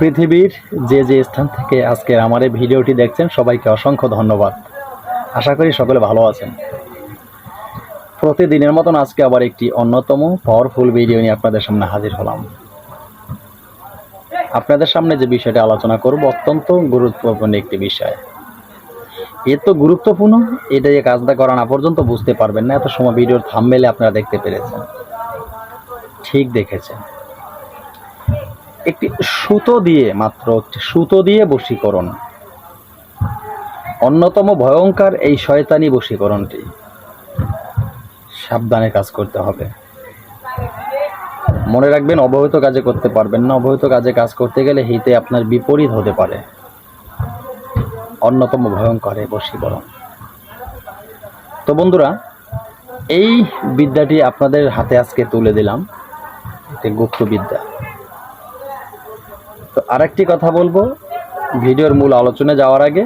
পৃথিবীর যে যে স্থান থেকে আজকের আমার এই ভিডিওটি দেখছেন, সবাইকে অসংখ্য ধন্যবাদ। আশা করি সকলে ভালো আছেন। প্রতিদিনের মতন আজকে আবার একটি অন্যতম পাওয়ারফুল ভিডিও নিয়ে আপনাদের সামনে হাজির হলাম। আপনাদের সামনে যে বিষয়টা আলোচনা করব অত্যন্ত গুরুত্বপূর্ণ একটি বিষয়। এত গুরুত্বপূর্ণ, এটা যে কাজটা করা না পর্যন্ত বুঝতে পারবেন না, এত সময় ভিডিওর থামমেলে আপনারা দেখতে পেরেছেন। ঠিক দেখেছেন। একটি সুতো দিয়ে, মাত্র একটি সুতো দিয়ে বশীকরণ। অন্যতম ভয়ঙ্কর এই শয়তানি বশীকরণটি। সাবধানে কাজ করতে হবে। মনে রাখবেন, অবহিত কাজে করতে পারবেন না। অবহিত কাজে কাজ করতে গেলে হিতে আপনার বিপরীত হতে পারে। অন্যতম ভয়ঙ্কর এই বশীকরণ। তো বন্ধুরা, এই বিদ্যাটি আপনাদের হাতে আজকে তুলে দিলাম। একটি গুপ্ত বিদ্যা আরেকটি কথা বলব। ভিডিওর মূল আলোচনা যাওয়ার আগে,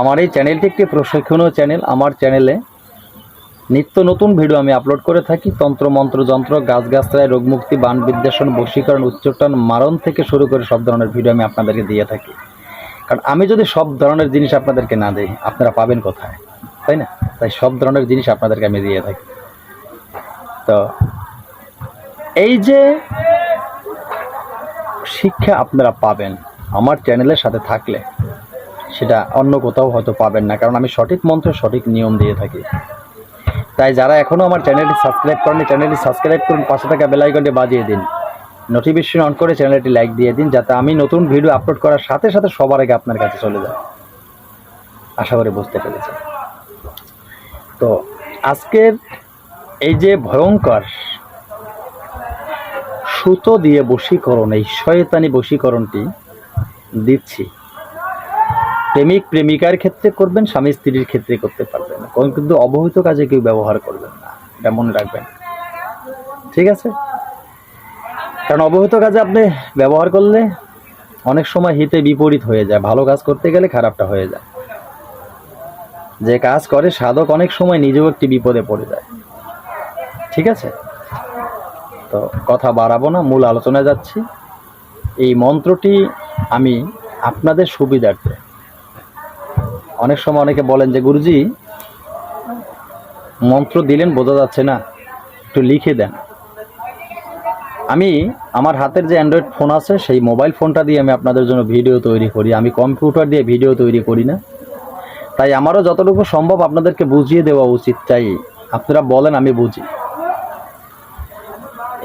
আমার এই চ্যানেলটি একটি প্রশিক্ষণীয় চ্যানেল। আমার চ্যানেলে নিত্য নতুন ভিডিও আমি আপলোড করে থাকি। তন্ত্র, মন্ত্র, যন্ত্র গাছগাছরায় রোগমুক্তি বান বিদ্বেষণ বশীকরণ, উচ্চটন, মারণ থেকে শুরু করে সব ধরনের ভিডিও আমি আপনাদেরকে দিয়ে থাকি। কারণ আমি যদি সব ধরনের জিনিস আপনাদেরকে না দিই, আপনারা পাবেন কোথায়? তাই না? তাই সব ধরনের জিনিস আপনাদেরকে আমি দিয়ে থাকি। তো, এই যে শিক্ষা আপনারা পাবেন আমার চ্যানেলের সাথে থাকলে। সেটা অন্য কোথাও হয়তো পাবেন না, কারণ আমি সঠিক মন্ত্রে সঠিক নিয়ম দিয়ে থাকি। তাই যারা এখনও আমার চ্যানেলটি সাবস্ক্রাইব করেনি চ্যানেলটি সাবস্ক্রাইব করুন, পাশে থাকা বেলাইকনটি বাজিয়ে দিন। নোটিফিকেশন অন করে চ্যানেলটি লাইক দিয়ে দিন, যাতে আমি নতুন ভিডিও আপলোড করার সাথে সাথে সবার আগে আপনার কাছে চলে যায়। আশা করি বুঝতে পেরেছেন। তো আজকের এই যে ভয়ঙ্কর সুতো দিয়ে বশীকরণ, এই শয়তানি বশীকরণটি দিচ্ছি। প্রেমিক প্রেমিকার ক্ষেত্রে করবেন, স্বামী স্ত্রীর ক্ষেত্রে করতে পারবেন কিন্তু অবহিত কাজে কেউ ব্যবহার করবেন না, এটা মনে রাখবেন। ঠিক আছে? কারণ অবহিত কাজে আপনি ব্যবহার করলে অনেক সময় হিতে বিপরীত হয়ে যায়। ভালো কাজ করতে গেলে খারাপটা হয়ে যায়। যে কাজ করে, সাধক অনেক সময় নিজেও একটি বিপদে পড়ে যায়। ঠিক আছে? তো কথা বাড়াবো না, মূল আলোচনায় যাচ্ছি। এই মন্ত্রটি আমি আপনাদের সুবিধার্থে। অনেক সময় অনেকে বলেন যে, গুরুজি, মন্ত্র দিলেন, বোঝা যাচ্ছে না। একটু লিখে দেন। আমি, আমার হাতের যে অ্যান্ড্রয়েড ফোন আছে, সেই মোবাইল ফোনটা দিয়ে আমি আপনাদের জন্য ভিডিও তৈরি করি। আমি কম্পিউটার দিয়ে ভিডিও তৈরি করি না। তাই আমারও যতটুকু সম্ভব আপনাদেরকে বুঝিয়ে দেওয়া উচিত। তাই আপনারা বলেন, আমি বুঝি।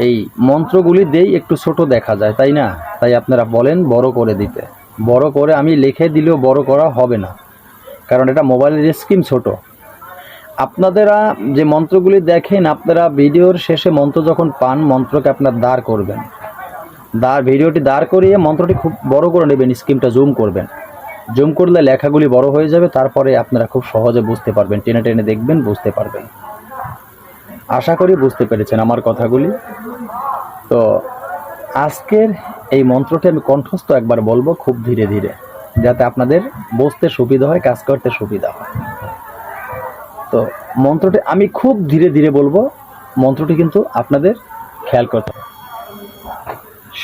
এই মন্ত্রগুলি দেই একটু ছোট দেখা যায়, তাই না? তাই আপনারা বলেন বড় করে দিতে। বড় করে আমি লিখে দিলেও বড় করা হবে না, কারণ এটা মোবাইলের স্ক্রিন ছোট। আপনারা যে মন্ত্রগুলি দেখেন, আপনারা ভিডিওর শেষে মন্ত্র যখন পান, মন্ত্রকে আপনার দাঁড় করবেন। দাঁড়, ভিডিওটি দাঁড় করিয়ে মন্ত্রটি খুব বড় করে নেবেন, স্ক্রিনটা জুম করবেন। জুম করলে লেখাগুলি বড় হয়ে যাবে, তারপরে আপনারা খুব সহজে বুঝতে পারবেন, টেনে টেনে দেখবেন, বুঝতে পারবেন। আশা করি বুঝতে পেরেছেন আমার কথাগুলি। তো আজকের এই মন্ত্রটি আমি কণ্ঠস্থ একবার বলব খুব ধীরে ধীরে, যাতে আপনাদের বসতে সুবিধা হয়, কাজ করতে সুবিধা হয়। তো মন্ত্রটি আমি খুব ধীরে ধীরে বলব, মন্ত্রটি কিন্তু আপনাদের খেয়াল করতে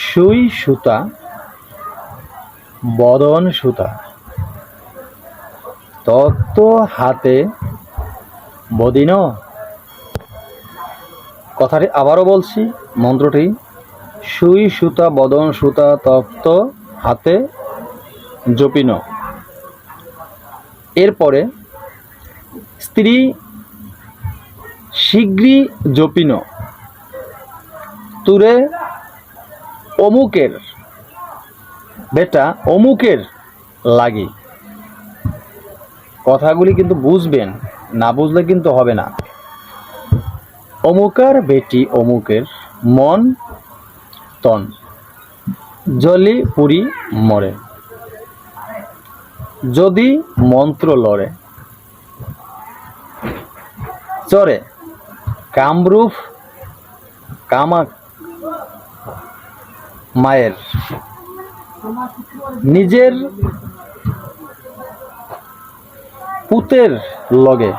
সুই সুতা, বদন সুতা, তত্ত্ব হাতে বদিন কথাটি আবারও বলছি, মন্ত্রটি, সুই সুতা বদন সুতা তত্ত্ব হাতে জপিন। এরপরে, স্ত্রী শীঘ্রই জপিন। তুরে অমুকের, বেটা অমুকের লাগি। কথাগুলি কিন্তু বুঝবেন, না বুঝলে কিন্তু হবে না। অমুকার বেটি অমুকের মন তন। জলি পুরি মরে। যদি মন্ত্র লড়ে চরে কামরূপ কামাক মায়ের। নিজের পুতের লগে।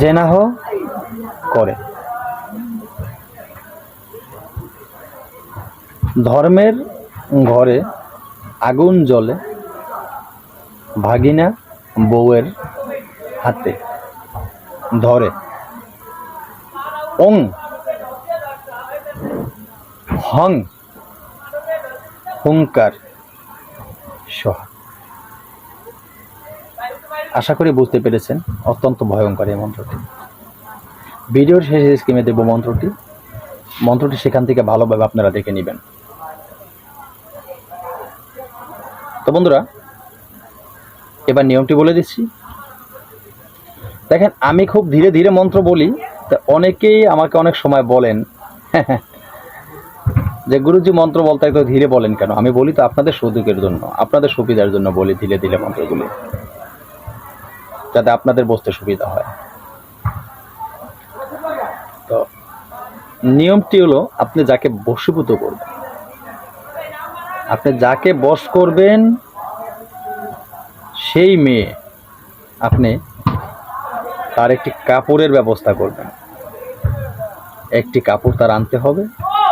জেনাহ করে। ধর্মের ঘরে আগুন জ্বলে ভাগিনা বউয়ের হাতে ধরে। ওং হং হুঙ্কার সহ। আশা করি বুঝতে পেরেছেন, অত্যন্ত ভয়ঙ্কর এই মন্ত্রটি। ভিডিওর শেষে স্কিমে দেব মন্ত্রটি। মন্ত্রটি সেখান থেকে ভালোভাবে আপনারা দেখে নেবেন। তো বন্ধুরা, এবার নিয়মটি বলে দিচ্ছি। দেখেন, আমি খুব ধীরে ধীরে মন্ত্র বলি, তা অনেকেই আমাকে অনেক সময় বলেন। যে গুরুজি মন্ত্র বলতে একটু ধীরে বলেন কেন? আমি বলি তো আপনাদের সুযোগের জন্য, আপনাদের সুবিধার জন্য বলি ধীরে ধীরে মন্ত্রগুলি। যাতে আপনাদের বসতে সুবিধা হয়। তো নিয়মটি হলো, আপনি যাকে বশীভূত করবেন, আপনি যাকে বশ করবেন, সেই মেয়ে আপনি তার একটি কাপড়ের ব্যবস্থা করবেন। একটি কাপড় তার আনতে হবে,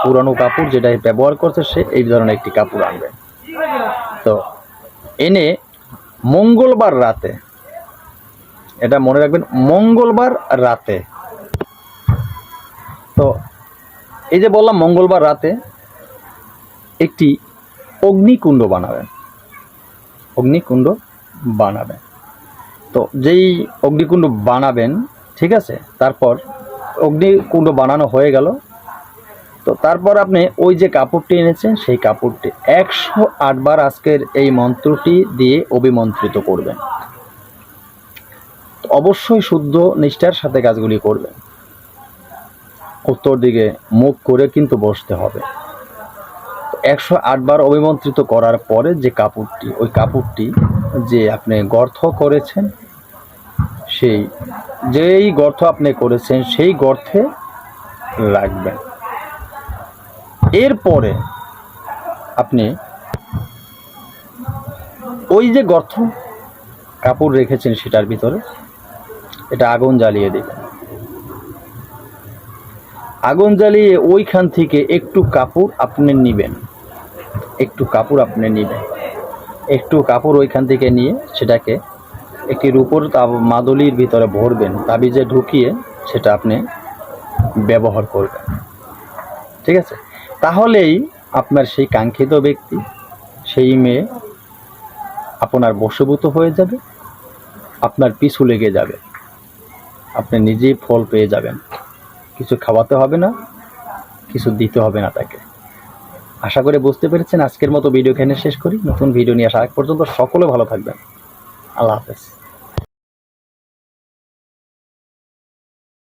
পুরানো কাপড় যেটা ব্যবহার করছে সে, এই ধরনের একটি কাপড় আনবে। তো এনে মঙ্গলবার রাতে এটা মনে রাখবেন, মঙ্গলবার রাতে। তো এই যে বললাম মঙ্গলবার রাতে একটি অগ্নিকুণ্ড বানাবেন। অগ্নিকুণ্ড বানাবেন। তো যেই অগ্নিকুণ্ড বানাবেন, ঠিক আছে, তারপর অগ্নিকুণ্ড বানানো হয়ে গেল। তো তারপর আপনি ওই যে কাপড়টি এনেছেন, সেই কাপড়টি একশো আটবার আজকের এই মন্ত্রটি দিয়ে অভিমন্ত্রিত করবেন। অবশ্যই শুদ্ধ নিষ্ঠার সাথে কাজগুলি করবেন। উত্তর দিকে, মুখ করে কিন্তু বসতে হবে। একশো আটবার অভিমন্ত্রিত করার পরে যে কাপড়টি, ওই কাপড়টি যে আপনি গর্ত করেছেন, সেই, যেই গর্ত আপনি করেছেন, সেই গর্থে রাখবেন। এরপরে আপনি ওই যে গর্থ কাপড় রেখেছেন সেটার ভিতরে এটা আগুন জ্বালিয়ে দেবেন আগুন জ্বালিয়ে ওইখান থেকে একটু কাপড় আপনি নেবেন। একটু কাপড় আপনি নেবেন। একটু কাপড় ওইখান থেকে নিয়ে সেটাকে একটি রূপোর মাদলির ভিতরে ভরবেন, তাবিজে ঢুকিয়ে সেটা আপনি ব্যবহার করবেন। ঠিক আছে? তাহলেই আপনার সেই কাঙ্ক্ষিত ব্যক্তি, সেই মেয়ে আপনার বশীভূত হয়ে যাবে, আপনার পিছু লেগে যাবে। আপনি নিজেই ফল পেয়ে যাবেন। কিছু খাওয়াতে হবে না, কিছু দিতে হবে না তাকে। আশা করে বুঝতে পেরেছেন আজকের মতো ভিডিও এখানে শেষ করি। নতুন ভিডিও নিয়ে আসা আগ পর্যন্ত সকলে ভালো থাকবেন। আল্লাহ হাফেজ।